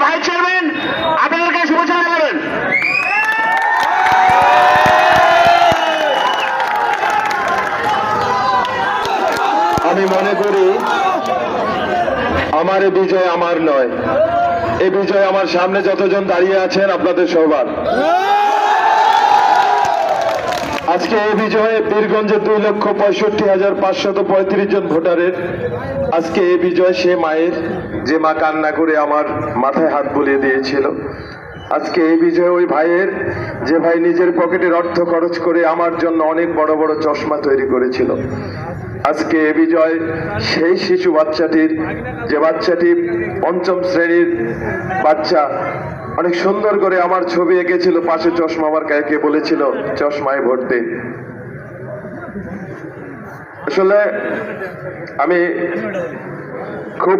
Chairman, আপনাদেরকে শুভেচ্ছা জানাবেন। আমি মনে করি আমার বিজয় আমার নয়। এ বিজয় আমার সামনে যতজন দাঁড়িয়ে আছেন, আপনাদের সবার আজকে এই বিজয়ে বীরগঞ্জের দুই লক্ষ পঁয়ষট্টি হাজার পাঁচশত পঁয়ত্রিশ জন ভোটারের। আজকে এই বিজয় সে মায়ের, যে মা কান্না করে আমার মাথায় হাত বুলিয়ে দিয়েছিল। আজকে এই বিজয় ওই ভাইয়ের, যে ভাই নিজের পকেটের অর্থ খরচ করে আমার জন্য অনেক বড় বড় চশমা তৈরি করেছিল। আজকে এ বিজয় সেই শিশু বাচ্চাটির, যে বাচ্চাটি পঞ্চম শ্রেণির বাচ্চা অনেক সুন্দর করে আমার ছবি এঁকেছিল পাশে চশমা আমার গায়েকে বলেছিল চশমায় ভোট আসলে আমি খুব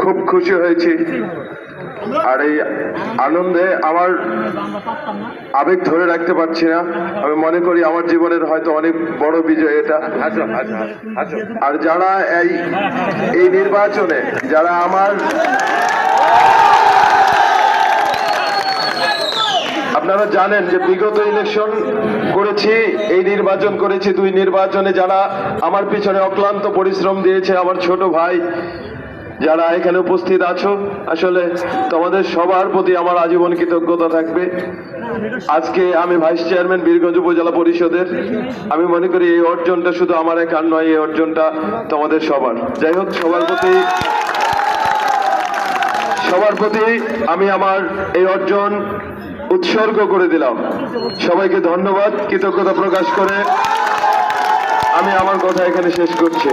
খুব খুশি হয়েছি। আর এই আনন্দে আমার আবেগ ধরে রাখতে পারছি না। আমি মনে করি আমার জীবনের হয়তো অনেক বড় বিজয় এটা। আর যারা এই এই নির্বাচনে যারা আমার আপনারা জানেন যে বিগত ইলেকশন করেছি, এই নির্বাচন করেছি দুই নির্বাচনে যারা আমার পিছনে অক্লান্ত পরিশ্রম দিয়েছে, আমার ছোট ভাই যারা এখানে উপস্থিত আছো, আসলে তোমাদের সবার প্রতি আমার আজীবন কৃতজ্ঞতা থাকবে। আজকে আমি ভাইস চেয়ারম্যান বীরগঞ্জ উপজেলা পরিষদের। আমি মনে করি এই অর্জনটা শুধু আমার একার নয়, এই অর্জনটা তোমাদের সবার। যাই হোক, সবার প্রতি সবার প্রতি আমি আমার এই অর্জন উৎসর্গ করে দিলাম। সবাইকে ধন্যবাদ কৃতজ্ঞতা প্রকাশ করে আমি আমার কথা এখানে শেষ করছি।